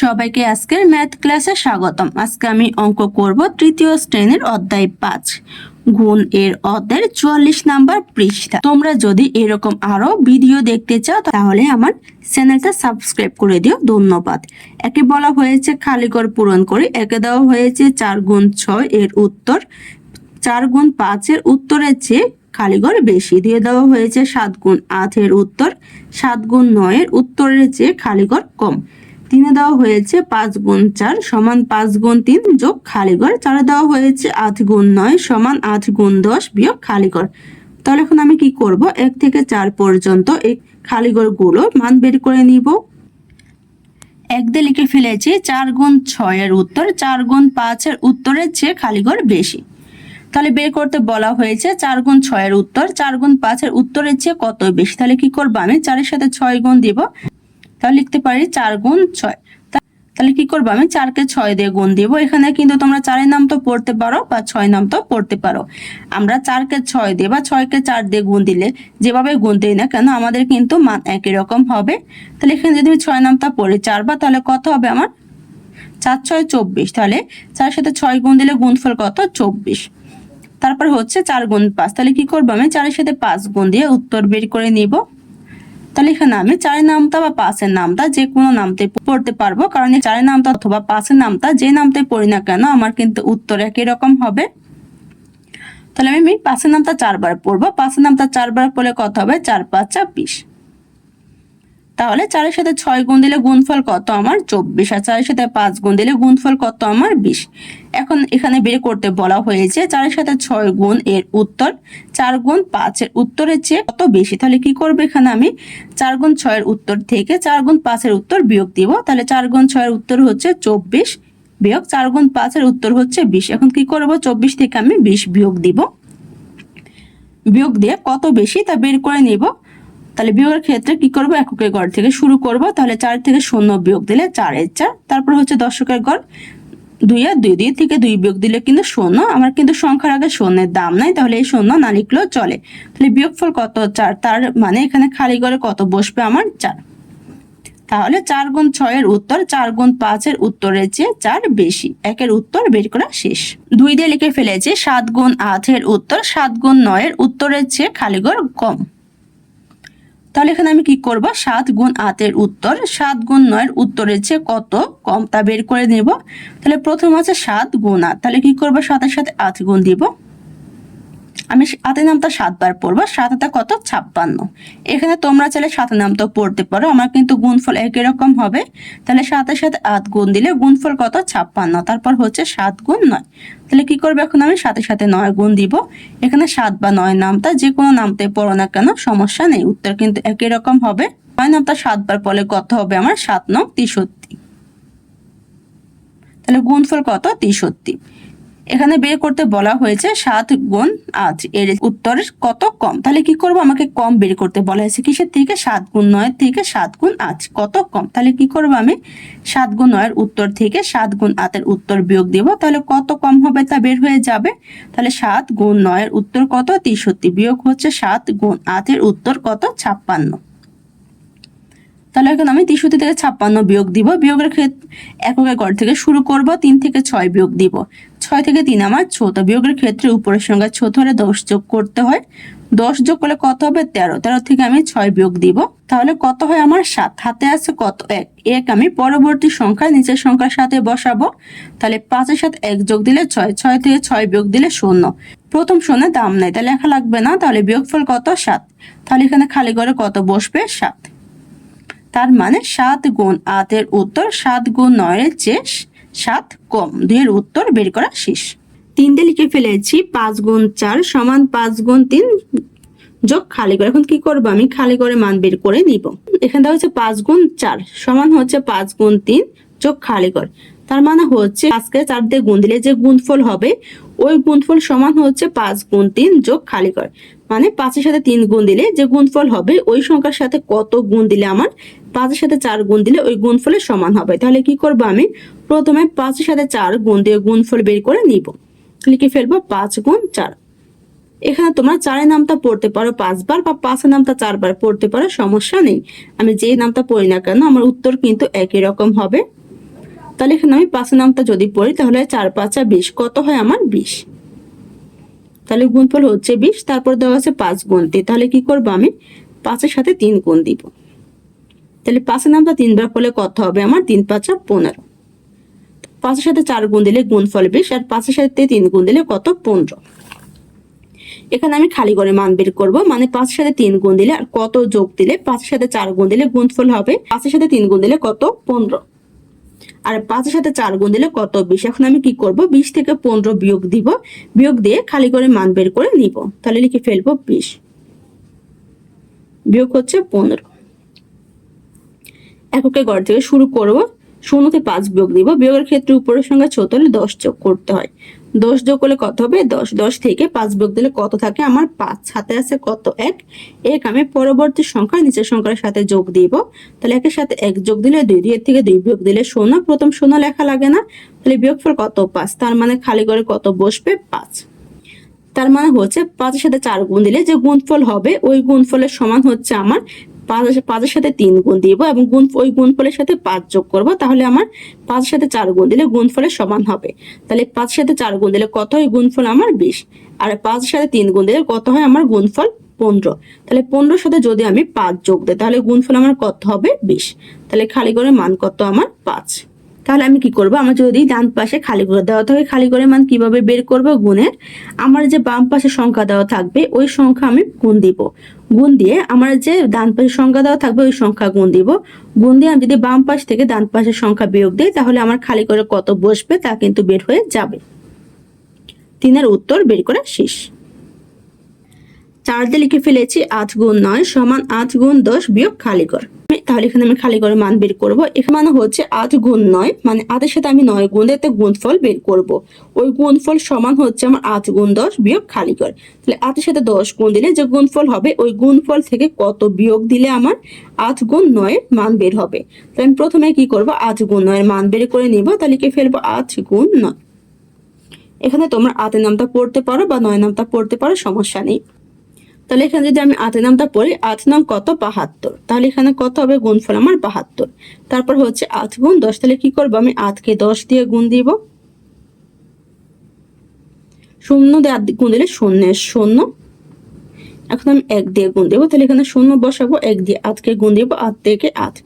সবাইকে আজকের ম্যাথ ক্লাসে স্বাগতম। আজকে আমি অঙ্ক করব তৃতীয় শ্রেণির অধ্যায় পাঁচ, গুণ এর অধ্যায়ের চুয়াল্লিশ নাম্বার পৃষ্ঠা। তোমরা যদি এরকম আরও ভিডিও দেখতে চাও, তাহলে আমার চ্যানেলটা সাবস্ক্রাইব করে দিও। ধন্যবাদ। একে বলা হয়েছে খালি খালিগড় পূরণ করে, একে দেওয়া হয়েছে চার গুণ ছয় এর উত্তর। চার গুণ পাঁচের উত্তরের চেয়ে খালিগড় বেশি। দিয়ে দেওয়া হয়েছে সাত গুণ আটের উত্তর। সাত গুণ নয়ের উত্তরের চেয়ে খালিগড় কম। তিনে দেওয়া হয়েছে পাঁচ গুণ চার সমান পাঁচ গুণ তিন যোগ খালিগড় চারে দেওয়া হয়েছে আট গুণ নয় সমান আট গুণ দশ বিয়োগ খালিগড় তাহলে এখন আমি কি করব? এক থেকে চার পর্যন্ত এই খালিগড়গুলো মান বের করে নিব। এক দিয়ে লিখে ফেলেছি, চার গুণ ছয়ের উত্তর, চার গুণ পাঁচের উত্তরের চেয়ে খালিগড় বেশি। তাহলে বের করতে বলা হয়েছে চার গুণ ছয়ের উত্তর, চার গুণ পাঁচের উত্তরের চেয়ে কত বেশি? তাহলে কি করব আমি? চারের সাথে ছয় গুণ দিব। তাহলে লিখতে পারি চার গুণ ছয়। তাহলে কি করব আমি? চারকে ছয় দিয়ে গুণ দিব। এখানে কিন্তু তোমরা চারের নাম তো পড়তে পারো বা ছয় নাম তো পড়তে পারো। আমরা চারকে ছয় দিয়ে বা ছয়কে চার দিয়ে গুণ দিলে যেভাবে গুণ দিই না কেন, আমাদের কিন্তু মান একই রকম হবে। তাহলে এখানে যদি আমি ছয় নামটা পড়ি চার বা, তাহলে কত হবে আমার? চার ছয় চব্বিশ। তাহলে চারের সাথে ছয় গুণ দিলে গুণফল কত? চব্বিশ। তারপর হচ্ছে চার গুণ পাঁচ। তাহলে কি করব আমি? চারের সাথে পাঁচ গুণ দিয়ে উত্তর বের করে নিব। তাহলে এখানে আমি চারের নামটা বা পাশের নামটা যে কোনো নামতে পড়তে পারব। কারণ এই চারের নামটা অথবা পাশের নামটা যে নামতে পড়ি না কেন, আমার কিন্তু উত্তর একই রকম হবে। তাহলে আমি পাঁচের নামটা চারবার পড়ব। পাশের নামটা চারবার পড়লে কত হবে? চার পাঁচ বিশ তাহলে চারের সাথে ছয় গুণ দিলে গুণফল কত আমার? চব্বিশ। আর চারের সাথে পাঁচ গুণ দিলে গুণফল কত আমার? বিশ। এখন এখানে বের করতে বলা হয়েছে চারের সাথে ছয় গুণ এর উত্তর, চার গুণ পাঁচের উত্তরের চেয়ে কত বেশি? তাহলে কি করব এখানে আমি? চার গুণ ছয়ের উত্তর থেকে চার গুণ পাঁচের উত্তর বিয়োগ দিব। তাহলে চার গুণ ছয়ের উত্তর হচ্ছে চব্বিশ বিয়োগ চার গুণ পাঁচের উত্তর হচ্ছে বিশ। এখন কি করব? চব্বিশ থেকে আমি বিশ বিয়োগ দিব। বিয়োগ দিয়ে কত বেশি তা বের করে নিব। তাহলে বিয়োগের ক্ষেত্রে কি করব? এককের গড় থেকে শুরু করব। তাহলে চার থেকে শূন্য বিয়োগ দিলে চারের চার। তারপর হচ্ছে দশকের গড়। দুই আর দুই দুই থেকে দুই বিয়োগ দিলে কিন্তু শূন্য। আমার কিন্তু সংখ্যার আগে শূন্যের দাম নাই। তাহলে এই শূন্য না লিখলেও চলে। তাহলে বিয়োগফল কত? চার। তার মানে এখানে খালি ঘরে কত বসবে আমার? চার। তাহলে চার গুণ ছয়ের উত্তর, চার গুণ পাঁচের উত্তরের চেয়ে চার বেশি। একের উত্তর বের করা শেষ। দুই দিয়ে লিখে ফেলেছে, সাত গুণ আটের উত্তর, সাত গুণ নয়ের উত্তরের চেয়ে খালিগড় কম। তাহলে এখানে আমি কি করব? সাত গুণ আটের উত্তর, সাত গুণ নয়ের উত্তরের চেয়ে কত কম তা বের করে নেব। তাহলে প্রথম আছে সাত গুণ আট, তাহলে কি করব? সাতের সাথে আট গুণ দিব। আমি আটের নামটা সাতবার পড়ব সাত হাতে কত? ছাপ্পান্ন। এখানে তোমরা চাইলে সাতের নামটা পড়তে পারো। আমার কিন্তু গুণফল একই রকম হবে। তাহলে সাতের সাথে আট গুণ দিলে গুণফল কত? ছাপ্পান্ন। তারপর হচ্ছে সাত গুণ নয়। তাহলে কি করব এখন আমি? সাথে সাথে নয় গুণ দিব। এখানে সাত বা নয় নামটা যে কোনো নামতে পড়ো না কেন, সমস্যা নেই। উত্তর কিন্তু একই রকম হবে। নয় নামটা সাতবার পড়লে কত হবে আমার? সাত নং তেষট্টি। তাহলে গুণফল কত? তেষট্টি। এখানে বের করতে বলা হয়েছে সাত গুণ আট। এর উত্তর কত কম? তাহলে কি করব? আমাকে কম বের করতে বলা হয়েছে। কিসের থেকে? সাত গুণ নয় থেকে সাত গুণ আট। কত কম? তাহলে কি করব আমি? সাত গুণ নয়ের উত্তর থেকে সাত গুণ আটের উত্তর বিয়োগ দেব। তাহলে কত কম হবে তা বের হয়ে যাবে? তাহলে সাত গুণ নয়ের উত্তর কত? তেষট্টি। বিয়োগ হচ্ছে সাত গুণ আটের উত্তর কত? ছাপ্পান্ন। তাহলে এখন আমি তেষট্টি থেকে ছাপ্পান্ন বিয়োগ দিব। বিয়োগের ক্ষেত্রে এককের গড় থেকে শুরু করব, তিন থেকে ছয় বিয়োগ দিব। ছয় থেকে তিন আমার ছোট বিয়োগের ক্ষেত্রে উপরের সঙ্গে ছোট হলে দশ যোগ করতে হয়। দশ যোগ করলে কত হবে? তেরো। তেরো থেকে আমি ছয় বিয়োগ দিব। তাহলে কত হয় আমার? সাত। হাতে আছে কত? এক। এক আমি পরবর্তী সংখ্যা, নিচের সংখ্যার সাথে বসাবো। তাহলে পাঁচের সাথে এক যোগ দিলে ছয়। ছয় থেকে ছয় বিয়োগ দিলে শূন্য। প্রথম শূন্য দাম নেই, তাহলে লেখা লাগবে না। তাহলে বিয়োগফল কত? সাত। তাহলে এখানে খালি করে কত বসবে? সাত। তার মানে সাত গুণ আটের উত্তর, সাত গুণ নয়ের চেয়ে সাত কম। দুইয়ের উত্তর বের করা শেষ। তিন দিয়ে লিখে ফেলেছি, পাঁচ গুণ চার সমান পাঁচ গুণ তিন যোগ খালি করে। এখন কি করব আমি? খালি করে মান বের করে নিব। এখানে হচ্ছে পাঁচ গুণ চার সমান হচ্ছে পাঁচ গুণ তিন যোগ খালি করে। তার মানে হচ্ছে আজকে চার দিয়ে গুণ দিলে যে গুণফল হবে, ওই গুণফল সমান হচ্ছে পাঁচ গুণ তিন যোগ খালি করে। মানে পাঁচের সাথে তিন গুণ দিলে যে গুণফল হবে, ওই সংখ্যার সাথে কত গুণ দিলে আমার পাঁচের সাথে চার গুণ দিলে ওই গুণফলের সমান হবে। তাহলে কি করব আমি? প্রথমে পাঁচের সাথে চার গুণ দিয়ে গুণফল বের করে নিব। লিখে ফেলব পাঁচ গুণ চার। এখানে তোমরা চারের নামটা পড়তে পারো পাঁচবার বা পাঁচের নামটা চারবার পড়তে পারো, সমস্যা নেই। আমি যে নামটা পড়ি না কেন, আমার উত্তর কিন্তু একই রকম হবে। তাহলে এখানে আমি পাঁচের নামটা যদি পড়ি, তাহলে চার, পাঁচা বিশ। কত হয় আমার বিশ? তাহলে গুণফল হচ্ছে বিশ, তারপর দেওয়া আছে পাঁচ গুণ গুণতে তাহলে কি করব আমি? পাঁচের সাথে তিন গুণ দিব। তাহলে পাঁচের নামটা তিনবার করলে কত হবে আমার? তিন পাঁচা পনেরো। পাঁচের সাথে চার গুণ দিলে গুণফল বিশ, আর পাঁচের সাথে তিন গুণ দিলে কত? পনেরো। এখানে আমি খালি করে মান বের করব মানে পাঁচের সাথে তিন গুণ দিলে আর কত যোগ দিলে পাঁচের সাথে চার গুণ দিলে গুণফল হবে? পাঁচের সাথে তিন গুণ দিলে কত? পনেরো। আর পাঁচের সাথে চার গুণ দিলে কত? বিশ। এখন আমি কি করব? বিশ থেকে পনেরো বিয়োগ দিব। বিয়োগ দিয়ে খালি করে মান বের করে নিব। তাহলে লিখে ফেলব বিশ। বিয়োগ হচ্ছে পনেরো। এককে গড় থেকে শুরু করব। শূন্যতে পাঁচ বিয়োগ দিব। বিয়োগের ক্ষেত্রে উপরের সঙ্গে ছোট হলে দশ যোগ করতে হয়। দশ যোগ করলে কত হবে? দশ। দশ থেকে পাঁচ বিয়োগ দিলে কত থাকে? আমার পাঁচ। হাতে আছে কত? এক। এক আমি পরবর্তী সংখ্যা নিচের সংখ্যার সাথে যোগ দিব। তাহলে একের সাথে এক যোগ দিলে দুই দুইয়ের থেকে দুই বিয়োগ দিলে শূন্য। প্রথম শূন্য লেখা লাগে না। তাহলে বিয়োগফল কত? পাঁচ। তার মানে খালি করে কত বসবে? পাঁচ। তার মানে হচ্ছে পাঁচের সাথে চার গুণ দিলে যে গুণফল হবে, ওই গুণফলের সমান হচ্ছে আমার পাঁচের সাথে তিন গুণ দিব এবং গুণ ওই গুণফলের সাথে পাঁচ যোগ করব, তাহলে আমার পাঁচের সাথে চার গুণ দিলে গুণফলের সমান হবে। তাহলে পাঁচের সাথে চার গুণ দিলে কত হয়? গুণফল আমার বিশ। আর পাঁচের সাথে তিন গুণ দিলে কত হয়? আমার গুণফল পনেরো। তাহলে পনেরোর সাথে যদি আমি পাঁচ যোগ দিই, তাহলে গুণফল আমার কত হবে? বিশ। তাহলে খালি করে মান কত? আমার পাঁচ। তাহলে আমি কি করব? আমার যদি ডান পাশে খালি করে দেওয়া থাকে, খালি করে মান কীভাবে বের করব? গুণের আমার যে বাম পাশে সংখ্যা দেওয়া থাকবে, ওই সংখ্যা আমি গুণ দিব। গুণ দিয়ে আমার যে ডান পাশে সংখ্যা দেওয়া থাকবে, ওই সংখ্যা গুণ দিব। গুণ দিয়ে আমি যদি বাম পাশ থেকে ডান পাশের সংখ্যা বিয়োগ দিই, তাহলে আমার খালি করে কত বসবে তা কিন্তু বের হয়ে যাবে। তিনের উত্তর বের করা শেষ। চার দিয়ে লিখে ফেলেছি, আট গুণ নয় সমান আট গুণ দশ বিয়োগ খালি কর। তাহলে এখানে আমি খালি করে মান বের করব। এখানে মানে হচ্ছে আট গুণ নয় মানে আটের সাথে আমি নয় গুণ দিতে গুণফল বের করব। ওই গুণফল সমান হচ্ছে আমার আট গুণ দশ বিয়োগ খালি কর। তাহলে আটের সাথে দশ গুণ দিলে যে গুণফল হবে, ওই গুণফল থেকে কত বিয়োগ দিলে আমার আট গুণ নয়ের মান বের হবে। তাহলে আমি প্রথমে কি করব? আট গুণ নয়ের মান বের করে নিব, তাহলে কি ফেলব আট গুণ নয়। এখানে তোমরা আটের নামটা পড়তে পারো বা নয় নামটা পড়তে পারো, সমস্যা নেই। তাহলে এখানে যদি আমি আটের নামটা পড়ি আট নাম কত? বাহাত্তর। তাহলে এখানে কত হবে? গুণফল আমার বাহাত্তর। তারপর হচ্ছে আট গুণ দশ। তাহলে কি করব আমি? আটকে দশ দিয়ে গুণ দিব। শূন্য দিয়ে আট গুণ দিলে শূন্যের শূন্য। এখন আমি এক দিয়ে গুণ দেবো। তাহলে এখানে শূন্য বসাবো। এক দিয়ে আটকে গুণ দিব। আট থেকে আট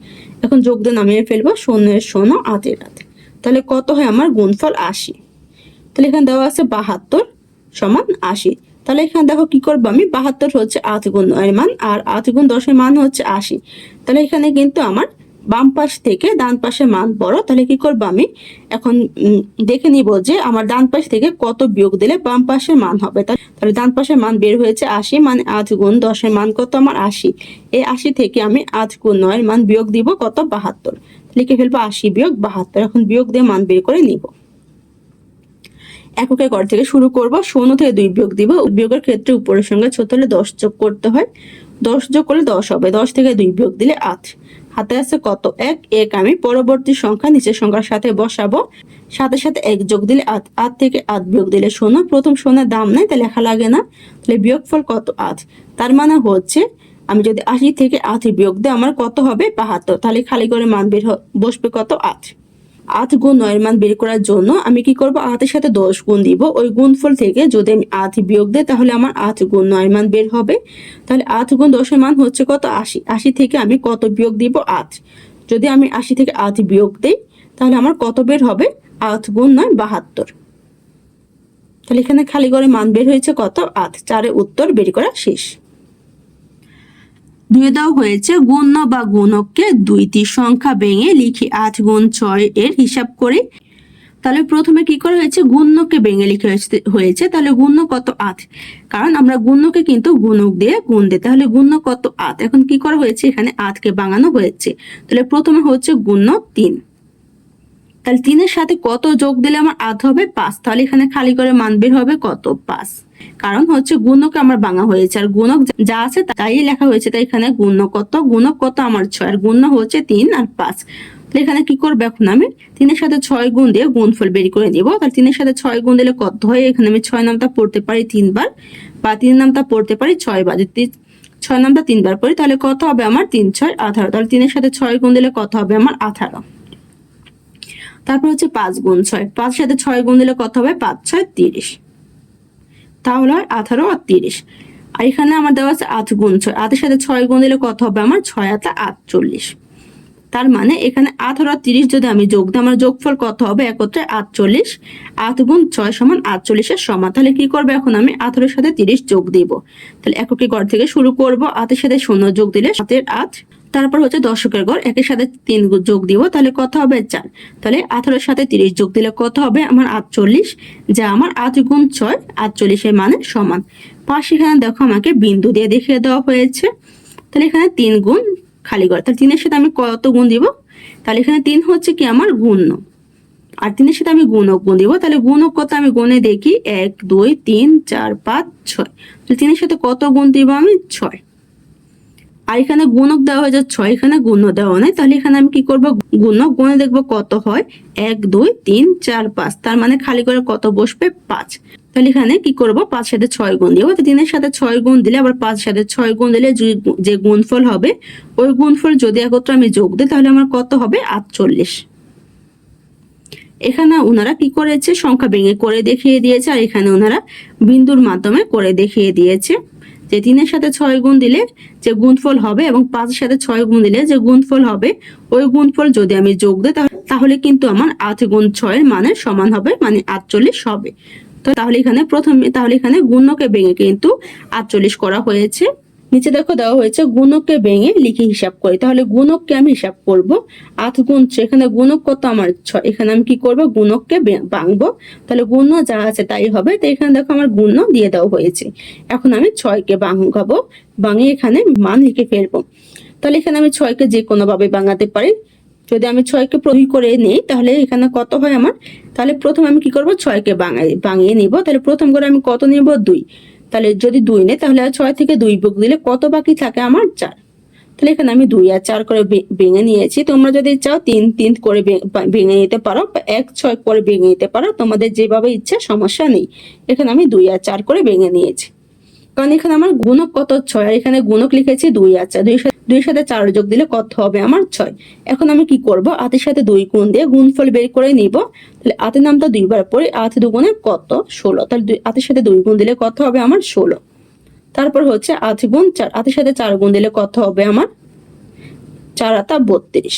এখন যোগ দিয়ে নামিয়ে ফেলব। শূন্যের শূন্য আটের আট তাহলে কত হয়? আমার গুণফল আশি। তাহলে এখানে দেওয়া আছে বাহাত্তর সমান আশি। তাহলে এখানে দেখো কি করব আমি? বাহাত্তর হচ্ছে আট গুণ নয়ের মান, আর আট গুণ দশের মান হচ্ছে আশি। তাহলে এখানে কিন্তু আমার বাম পাশ থেকে ডান পাশে মান বড়। তাহলে কি করব আমি? এখন দেখে নিব যে আমার ডান পাশ থেকে কত বিয়োগ দিলে বাম পাশের মান হবে। তাহলে ডান পাশের মান বের হয়েছে আশি মানে আট গুণ দশের মান কত আমার আশি। এই আশি থেকে আমি আট গুণ নয়ের মান বিয়োগ দিব কত? বাহাত্তর। লিখে ফেলব আশি বিয়োগ বাহাত্তর। এখন বিয়োগ দিয়ে মান বের করে নিব। এককে ঘর থেকে শুরু করব। শূন্য থেকে দুই বিয়োগ দিব। বিয়োগের ক্ষেত্রে উপরের সঙ্গে ছোট হলে দশ যোগ করতে হয়। দশ যোগ করলে দশ হবে। দশ থেকে দুই বিয়োগ দিলে আট। হাতে আছে কত? এক। এক আমি পরবর্তী সংখ্যা নিচের সংখ্যার সাথে বসাবো। সাথে সাথে এক যোগ দিলে আট। আট থেকে আট বিয়োগ দিলে শূন্য। প্রথম শূন্যের দাম নেই, তাহলে লেখা লাগে না। তাহলে বিয়োগফল কত? আট। তার মানে হচ্ছে, আমি যদি আশি থেকে আট বিয়োগ দিই, আমার কত হবে? বাহাত্তর। তাহলে খালি করে মান বের বসবে কত? আট। আট গুণ নয়ের মান বের করার জন্য আমি কি করব? আটের সাথে দশ গুণ দিব। ওই গুণফল থেকে যদি আমি আট বিয়োগ দিই, তাহলে আমার আট গুণ নয়ের মান বের হবে। তাহলে আট গুণ দশের মান হচ্ছে কত? আশি। আশি থেকে আমি কত বিয়োগ দিব? আট যদি আমি আশি থেকে আট বিয়োগ দিই, তাহলে আমার কত বের হবে? আট গুণ নয়, বাহাত্তর। তাহলে এখানে খালি করে মান বের হয়েছে কত? আট চারে উত্তর বের করা শেষ। দুয়ে দাও হয়েছে গুণ্য বা গুণককে দুইটি সংখ্যা ভেঙে লিখি আট গুণ ছয় এর হিসাব করে। তাহলে প্রথমে কি করা হয়েছে? গুণ্যকে ভেঙে লিখে হয়েছে তাহলে গুণ্য কত আট? কারণ আমরা গুণ্যকে কিন্তু গুণক দিয়ে গুণ দিই। তাহলে গুণ্য কত আট? এখন কি করা হয়েছে? এখানে আটকে বাঙানো হয়েছে। তাহলে প্রথমে হচ্ছে গুণ্য তিন। তাহলে তিনের সাথে কত যোগ দিলে আমার আট হবে? পাঁচ। তাহলে এখানে খালি করে মান বের হবে কত? পাঁচ। কারণ হচ্ছে গুণক আমার বাঙা হয়েছে, আর গুণক যা আছে তাই লেখা হয়েছে, তাই এখানে গুণ কত, গুণক কত আমার ছয়, আর গুণ হচ্ছে তিন আর পাঁচ। তাহলে এখানে কি করব এখন আমি? তিনের সাথে ছয় গুণ দিয়ে গুণফল বের করে নিব। তাহলে তিনের সাথে ছয় গুণ দিলে কত হয়? এখানে আমি ছয় নামটা পড়তে পারি তিনবার, বা তিন নামটা পড়তে পারি ছয় বার যদি ছয় নামটা তিনবার পড়ি, তাহলে কত হবে আমার তিন, ছয়, আঠারো। তাহলে তিনের সাথে ছয় গুণ দিলে কত হবে আমার আঠারো। তারপর হচ্ছে পাঁচ গুণ ছয়। পাঁচ সাথে ছয় গুণ দিলে কত হবে? পাঁচ, ছয়, তিরিশ। তাহলে হয় আঠারো আর তিরিশ। আর এখানে আমার দেওয়া আছে আট গুণ ছয়। আটের সাথে ছয় গুণ দিলে কত হবে আমার? ছয় আটা আটচল্লিশ। তার মানে এখানে আঠারো আর তিরিশ যদি আমি যোগ দিই, আমার যোগফল কত হবে? একত্রে আটচল্লিশ। আট গুণ ছয় সমান আটচল্লিশের সমান। তাহলে কি করব এখন আমি? আঠারোর সাথে তিরিশ যোগ দিব। তাহলে এককে গড় থেকে শুরু করব। আটের সাথে শূন্য যোগ দিলে সাতের আট তারপর হচ্ছে দশকের গড়, একের সাথে তিন যোগ দিব, তাহলে কত হবে চার? তাহলে আঠারোর সাথে তিরিশ যোগ দিলে কত হবে? আমার আটচল্লিশ, যা আমার আট গুণ ছয়, আটচল্লিশের মানে সমান। পাশে এখানে দেখো আমাকে বিন্দু দিয়ে দেখিয়ে দেওয়া হয়েছে। তাহলে এখানে তিন গুণ খালি ঘর তাহলে তিনের সাথে আমি কত গুণ দিব? তাহলে এখানে তিন হচ্ছে কি আমার গুণ্য আর তিনের সাথে আমি গুণক গুণ দিব, তাহলে গুণক কত আমি গুণে দেখি? এক, দুই, তিন, চার, পাঁচ, ছয়। তাহলে তিনের সাথে কত গুণ দিব আমি? ছয়। আর এখানে গুণক দেওয়া হয়ে হয়েছে ছয় এখানে গুণ দেওয়া নাই। তাহলে এখানে আমি কি করব? গুণক গুণে দেখব কত হয়? এক, দুই, তিন, চার, পাঁচ। তার মানে খালি করে কত বসবে? পাঁচ। তাহলে এখানে কি করব? পাঁচ সাথে ছয় গুণ দিব। তো তিনের সাথে ছয় গুণ দিলে আবার পাঁচ সাথে ছয় গুণ দিলে যে গুণফল হবে, ওই গুণফল যদি একত্র আমি যোগ দিই, তাহলে আমার কত হবে? আটচল্লিশ। এখানে ওনারা কি করেছে? সংখ্যা ভেঙে করে দেখিয়ে দিয়েছে, আর এখানে ওনারা বিন্দুর মাধ্যমে করে দেখিয়ে দিয়েছে। যে তিনের সাথে ছয় গুণ দিলে যে গুণফল হবে এবং পাঁচের সাথে ছয় গুণ দিলে যে গুণফল হবে, ওই গুণফল যদি আমি যোগ দিই তাহলে- কিন্তু আমার আট গুণ ছয়ের মানের সমান হবে মানে আটচল্লিশ হবে। তো তাহলে এখানে প্রথমে, তাহলে এখানে গুণকে ভেঙে কিন্তু আটচল্লিশ করা হয়েছে। নিচে দেখো দেওয়া হয়েছে গুণককে ভেঙে লিখে হিসাব করি। তাহলে গুণককে আমি হিসাব করব। আট গুণ এখানে গুণক কত আমার ছয় এখানে আমি কি করব? গুণককে ভাঙবো। তাহলে গুণ যা আছে তাই হবে। তো এখানে দেখো আমার গুণ দিয়ে দেওয়া হয়েছে। এখন আমি ছয়কে ভাঙাবো। ভাঙিয়ে এখানে মান লিখে ফেলব। তাহলে এখানে আমি ছয়কে যে কোনো ভাবে ভাঙাতে পারি। যদি আমি ছয়কে দুই করে নিই, তাহলে এখানে কত হয় আমার? তাহলে প্রথম আমি কি করব? ছয়কে ভাঙাই, ভাঙিয়ে নিব। তাহলে প্রথম করে আমি কত নিব? দুই। তাহলে যদি দুই নেই, তাহলে ছয় থেকে দুই বুক দিলে কত বাকি থাকে আমার চার? তাহলে এখানে আমি দুই আর চার করে ভেঙে নিয়েছি। তোমরা যদি চাও তিন তিন করে ভেঙে নিতে পারো এক, ছয় করে ভেঙে নিতে পারো, তোমাদের যেভাবে ইচ্ছা সমস্যা নেই। এখানে আমি দুই আর চার করে ভেঙে নিয়েছি। কারণ এখানে আমার গুণক কত? ছয়। আর এখানে গুণক লিখেছি দুই। আর চার দুই সাথে চার যোগ দিলে কত হবে আমার? ছয়। এখন আমি কি করব? আতের সাথে দুই গুণ দিয়ে গুণফল বের করে নিব। তাহলে আটের নামটা দুইবার পরে আট দুগুণে কত? ষোলো। তাহলে আটের সাথে দুই গুণ দিলে কত হবে আমার? ষোলো। তারপর হচ্ছে আট গুণ চার। আতের সাথে চার গুণ দিলে কত হবে আমার? চার আতা বত্রিশ।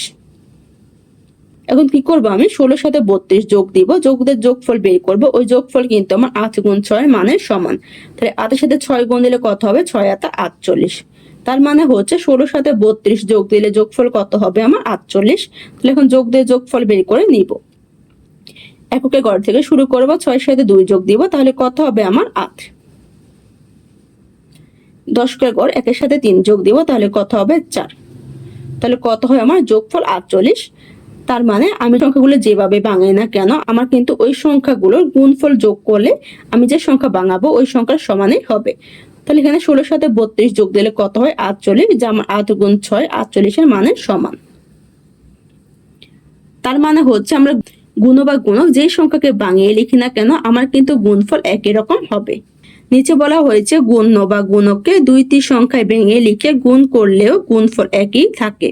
এখন কি করব আমি? ষোলোর সাথে বত্রিশ যোগ দিব, যোগ দিয়ে যোগফল বের করব। ওই যোগফল কিন্তু আমার আট গুণ ছয় মানের সমান। তাহলে আটের সাথে ছয় গুণ দিলে কত হবে? ছয় আতা আটচল্লিশ। তার মানে হচ্ছে ষোলোর সাথে বত্রিশ যোগ দিলে যোগফল কত হবে আমার? আটচল্লিশ। তাহলে এখন যোগ দিয়ে যোগফল বের করে নিব। এককে গড় থেকে শুরু করব, ছয়ের সাথে দুই যোগ দিব, তাহলে কত হবে আমার? আট। দশকের গড় একের সাথে তিন যোগ দিব, তাহলে কত হবে? চার। তাহলে কত হয় আমার? যোগফল আটচল্লিশ। তার মানে আমি সংখ্যাগুলো যেভাবে বাঙাই না কেন, আমার কিন্তু ওই সংখ্যাগুলোর গুণফল যোগ করলে আমি যে সংখ্যা বাঙাবো ওই সংখ্যার সমানই হবে। তাহলে এখানে ষোলোর সাথে বত্রিশ যোগ দিলে কত হয়? আটচল্লিশ, যা আমার আট গুণ ছয়, আটচল্লিশের মানের সমান। তার মানে হচ্ছে আমরা গুণ বা গুণক যেই সংখ্যাকে বাঙিয়ে লিখি না কেন, আমার কিন্তু গুণফল একই রকম হবে। নিচে বলা হয়েছে গুণ্য বা গুণককে দুইটি সংখ্যায় ভেঙে লিখে গুণ করলেও গুণফল একই থাকে।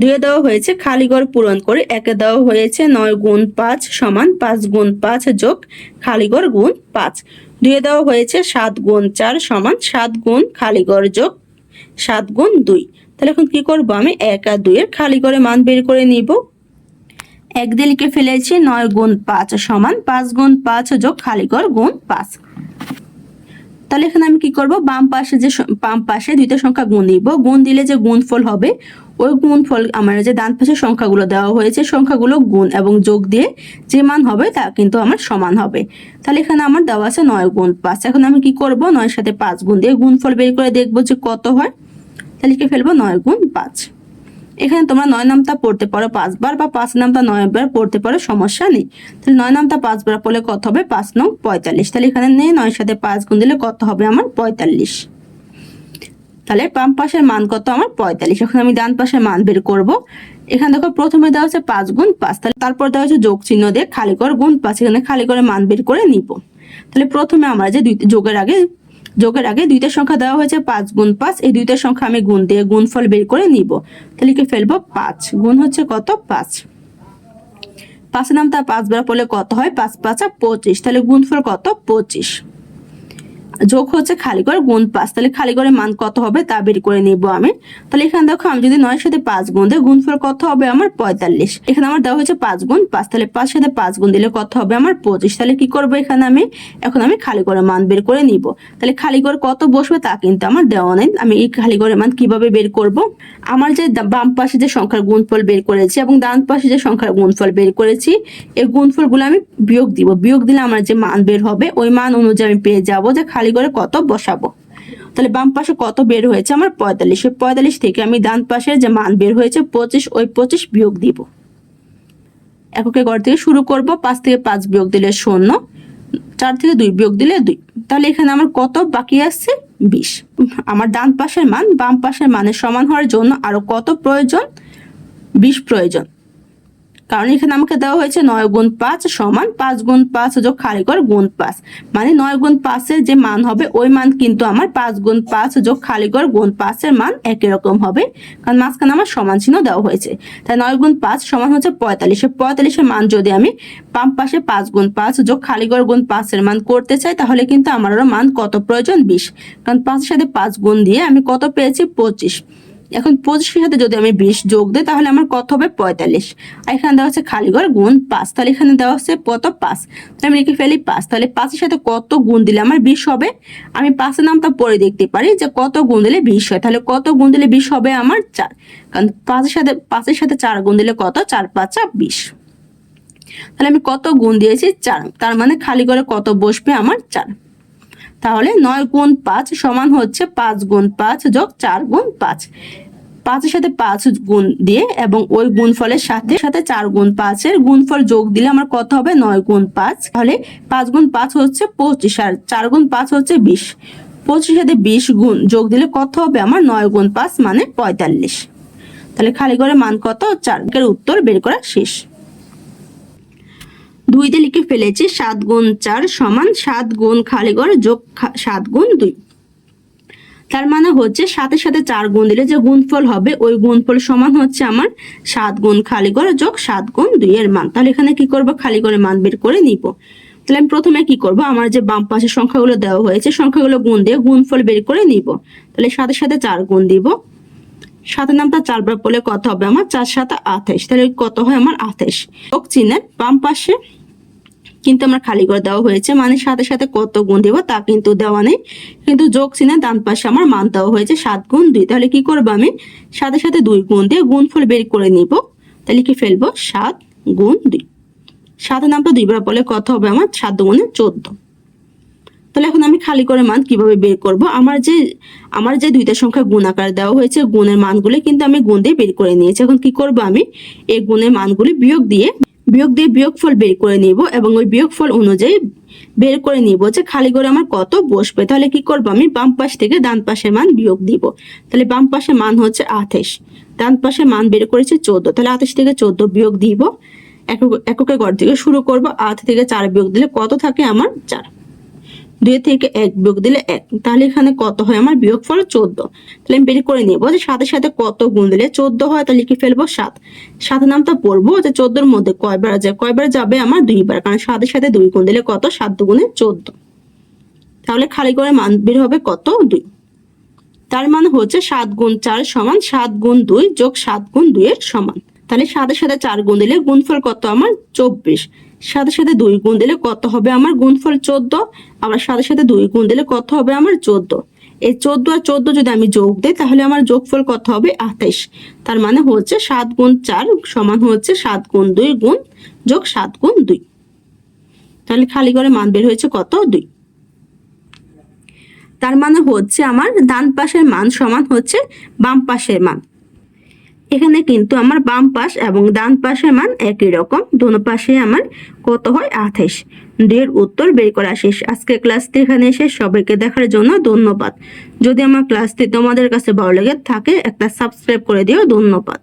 দুয়ে দেওয়া হয়েছে, খালি ঘর পূরণ করে একে দেওয়া হয়েছে নয় গুণ পাঁচ সমান পাঁচ গুণ পাঁচ যোগ খালি ঘর গুণ পাঁচ। দুয়ে দেওয়া হয়েছে সাত গুণ চার সমান সাত গুণ খালি ঘর যোগ সাত গুণ দুই। তাহলে এখন কি করব আমি? এক আর দুইয়ের খালি ঘরে মান বের করে নিব। এক দিয়ে ফেলেছি, নয় গুণ পাঁচ সমান পাঁচ গুণ পাঁচ যোগ খালি ঘর গুণ পাঁচ। তাহলে এখানে আমি কি করব? বাম পাশে যে বাম পাশে দুইটা সংখ্যা গুণ দিব গুণ দিলে যে গুণফল হবে, ওই গুণফল আমার যে ডান পাশে সংখ্যাগুলো দেওয়া হয়েছে, সংখ্যাগুলো গুণ এবং যোগ দিয়ে যে মান হবে তা কিন্তু আমার সমান হবে। তাহলে এখানে আমার দেওয়া আছে নয় গুণ পাঁচ। এখন আমি কি করব? নয়ের সাথে পাঁচ গুণ দিয়ে গুণফল বের করে দেখব যে কত হয়। তাহলে লিখে ফেলব নয় গুণ পাঁচ। এখানে তোমরা নয় নামটা পড়তে পারো পাঁচবার বা পাঁচ নামটা নয় বার পড়তে পারো, সমস্যা নেই। তাহলে নয় নামটা পাঁচবার পড়লে কত হবে? পাঁচ নং পঁয়তাল্লিশ। তাহলে এখানে নেই নয় সাথে পাঁচ গুণ দিলে কত হবে আমার? পঁয়তাল্লিশ। তাহলে বাম পাশের মান কত আমার? পঁয়তাল্লিশ। এখন আমি ডান পাশের মান বের করব। এখানে দেখো প্রথমে দেওয়া হচ্ছে পাঁচ গুণ পাঁচ। তাহলে তারপর দেওয়া হচ্ছে যোগ চিহ্ন দিয়ে খালি কর গুণ পাঁচ। এখানে খালি করে মান বের করে নিব। তাহলে প্রথমে আমরা যে দুই যোগের আগে যোগের আগে দুইটা সংখ্যা দেওয়া হয়েছে, পাঁচ গুণ পাঁচ। এই দুইটা সংখ্যা আমি গুণ দিয়ে গুণফল বের করে নিব। তাহলে কি ফেলব পাঁচ। গুণ হচ্ছে কত? পাঁচ। পাঁচের নাম তার পাঁচবার পড়লে কত হয়? পাঁচ, পাঁচা পঁচিশ। তাহলে গুণফল কত? পঁচিশ। যোগ হচ্ছে খালি করে গুণ পাঁচ। তাহলে খালি করে মান কত হবে তা বের করে নিব আমি। তাহলে এখানে দেখো আমি যদি নয়ের সাথে পাঁচ গুণ দিই, গুণফল কত হবে আমার পঁয়তাল্লিশ। এখানে আমার দেওয়া হয়েছে পাঁচ গুণ পাঁচ, তাহলে পাঁচ সাথে পাঁচ গুণ দিলে কত হবে আমার পঁচিশ। তাহলে কি করব এখানে আমি? এখন আমি খালি করে মান বের করে নিব। তাহলে খালি করে কত বসবে তা কিন্তু আমার দেওয়া নেই। আমি এই খালি করে মান কীভাবে বের করব? আমার যে বাম পাশে যে সংখ্যার গুণফল বের করেছি এবং ডান পাশে যে সংখ্যার গুণফল বের করেছি, এই গুণফলগুলো আমি বিয়োগ দিব। বিয়োগ দিলে আমার যে মান বের হবে, ওই মান অনুযায়ী আমি পেয়ে যাব যে খালি করে কত বসাবো? তাহলে বাম পাশে কত বের হয়েছে? আমার পঁয়তাল্লিশ। ওই পঁয়তাল্লিশ থেকে আমি ডান পাশের যে মান বের হয়েছে, পঁচিশ, ওই পঁচিশ বিয়োগ দিব। এককে ঘর থেকে শুরু করব, পাঁচ থেকে পাঁচ বিয়োগ দিলে শূন্য, চার থেকে দুই বিয়োগ দিলে দুই। তাহলে এখানে আমার কত বাকি আসছে বিশ। আমার ডান পাশের মান বাম পাশের মানের সমান হওয়ার জন্য আরও কত প্রয়োজন? বিশ প্রয়োজন। কারণ এখানে আমাকে দেওয়া হয়েছে নয় গুণ পাঁচ সমান পাঁচ গুণ পাঁচ যোগ খালি করে গুণ পাঁচ। মানে নয় গুণ পাঁচের যে মান হবে, ওই মান কিন্তু আমার পাঁচ গুণ পাঁচ যোগ খালি করে গুণ পাঁচের মান একই রকম হবে। কারণ মাঝখানে আমার সমান চিহ্ন দেওয়া হয়েছে। তাই নয় গুণ পাঁচ সমান হচ্ছে পঁয়তাল্লিশে। পঁয়তাল্লিশের মান যদি আমি বাম পাশে পাঁচ গুণ পাঁচ যোগ খালি করে গুণ পাঁচের মান করতে চাই, তাহলে কিন্তু আমার মান কত প্রয়োজন? বিশ। কারণ পাঁচের সাথে পাঁচ গুণ দিয়ে আমি কত পেয়েছি? পঁচিশ। এখন পঁচিশের সাথে যদি আমি বিশ যোগ দিই, তাহলে আমার কত হবে? পঁয়তাল্লিশ। আর এখানে দেওয়া হচ্ছে খালি ঘর গুণ পাঁচ। তাহলে এখানে দেওয়া হচ্ছে কত? পাঁচ। তাহলে আমি লিখে ফেলি পাঁচ। তাহলে পাঁচের সাথে কত গুণ দিলে আমার বিশ হবে? আমি পাঁচের নামটা পরে দেখতে পারি যে কত গুণ দিলে বিশ হয়। তাহলে কত গুণ দিলে বিশ হবে আমার চার? কারণ পাঁচের সাথে পাঁচের সাথে চার গুণ দিলে কত? চার পাঁচা বিশ। তাহলে আমি কত গুণ দিয়েছি? চার। তার মানে খালি করে কত বসবে আমার চার। তাহলে নয় গুণ পাঁচ সমান হচ্ছে পাঁচ গুণ পাঁচ যোগ চার গুণ পাঁচ। পাঁচের সাথে পাঁচ গুণ দিয়ে এবং ওই গুণফলের সাথে সাথে চার গুণ পাঁচের গুণফল যোগ দিলে আমার কত হবে? নয় গুণ পাঁচ। তাহলে পাঁচ গুণ পাঁচ হচ্ছে পঁচিশ আর চার গুণ পাঁচ হচ্ছে বিশ। পঁচিশের সাথে বিশ গুণ যোগ দিলে কত হবে আমার? নয় গুণ পাঁচ মানে পঁয়তাল্লিশ। তাহলে খালি করে মান কত? চার। এর উত্তর বের করা শেষ। দুইতে লিখে ফেলেছি, সাত গুণ চার সমান সাত গুণ খালি ঘর যোগ সাত গুণ দুই। তার মানে হচ্ছে সাথে সাথে চার গুণ দিলে যে গুণফল হবে, ওই গুণফল সমান হচ্ছে আমার সাত গুণ খালি ঘর যোগ সাত গুণ দুই এর মান। তাহলে এখানে কি করব? খালি করে মান বের করে নিব। তাহলে আমি প্রথমে কি করব? আমার যে বাম পাশের সংখ্যাগুলো দেওয়া হয়েছে, সংখ্যাগুলো গুণ দিয়ে গুণফল বের করে নিব। তাহলে সাথে সাথে চার গুণ দিব। সাথে নামটা চারবার পড়লে কত হবে আমার? চার সাথে আঠাইশ তাহলে কত হয় আমার আঠাইশ যোগ চিহ্নের বাম পাশে কিন্তু আমার খালি করে দেওয়া হয়েছে। মানে সাথে সাথে কত গুণ দেবো তা কিন্তু দেওয়া নেই। কিন্তু যোগ চিহ্নের ডান পাশে আমার মান দেওয়া হয়েছে সাত গুণ দুই। তাহলে কি করব আমি? সাথে সাথে দুই গুণ দিয়ে গুণফল বের করে নিব। তাহলে কি ফেলব সাত গুণ দুই। সাথে নামটা দুইবার বলে কত হবে আমার? সাত গুণে চোদ্দ। তাহলে এখন আমি খালি করে মান কীভাবে বের করব? আমার যে আমার যে দুইটা সংখ্যা গুণ আকার দেওয়া হয়েছে, গুণের মানগুলি কিন্তু আমি গুণ দিয়ে বের করে নিয়েছি। এখন কি করব আমি? এই গুণের মানগুলি বিয়োগ দিয়ে বিয়োগ দিয়ে বিয়োগফল বের করে নিব এবং ওই বিয়োগফল অনুযায়ী বের করে নিব যে খালি করে আমার কত বসবে। তাহলে কি করব আমি বাম পাশ থেকে ডান পাশের মান বিয়োগ দিব। তাহলে বাম পাশে মান হচ্ছে আঠাশ। ডান পাশে মান বের করেছে চোদ্দ। তাহলে আঠাশ থেকে চোদ্দ বিয়োগ দিব। একক এককে ঘর থেকে শুরু করব। আট থেকে চার বিয়োগ দিলে কত থাকে আমার চার। দুই থেকে এক বিয়োগ দিলে এক। তাহলে এখানে কত হয়? আমার বিয়োগ ফল চোদ্দ। তাহলে আমি বের করে নিবো যে সাথে সাথে কত গুণ দিলে চোদ্দ হয়, তাহলে লিখে ফেলব সাত। সাথে নামটা পড়ব যে চোদ্দোর মধ্যে কয়বার যায়? কয়বার যাবে আমার? দুইবার। কারণ সাথে সাথে দুই গুণ দিলে কত? সাত দুগুণে চোদ্দ। তাহলে খালি করে মান বের হবে কত? দুই। তার মানে হচ্ছে সাত গুণ চার সমান সাত গুণ দুই যোগ সাত গুণ দুই এর সমান। তাহলে সাথে সাথে চার গুণ দিলে গুণফল কত? আমার চব্বিশ। সাথে সাথে দুই গুণ দিলে কত হবে আমার গুণফল চোদ্দ? আবার সাথে সাথে দুই গুণ দিলে কত হবে আমার চোদ্দ? এই চোদ্দ আর চোদ্দ যদি আমি যোগ দিই, তাহলে আমার যোগফল কত হবে? আঠাইশ। তার মানে হচ্ছে সাত গুণ চার সমান হচ্ছে সাত গুণ দুই গুণ যোগ সাত গুণ দুই। তাহলে খালি করে মান বের হয়েছে কত? দুই। তার মানে হচ্ছে আমার ডান পাশের মান সমান হচ্ছে বাম পাশের মান। এখানে কিন্তু আমার বাম পাশ এবং ডান পাশের মান একই রকম। দোনো পাশে আমার কত হয়? আঠাইশ। দুইয়ের উত্তর বের করা শেষ আজকে ক্লাসটি এখানে এসে সবাইকে দেখার জন্য ধন্যবাদ। যদি আমার ক্লাসটি তোমাদের কাছে ভালো লেগে থাকে, একটা সাবস্ক্রাইব করে দিও। ধন্যবাদ।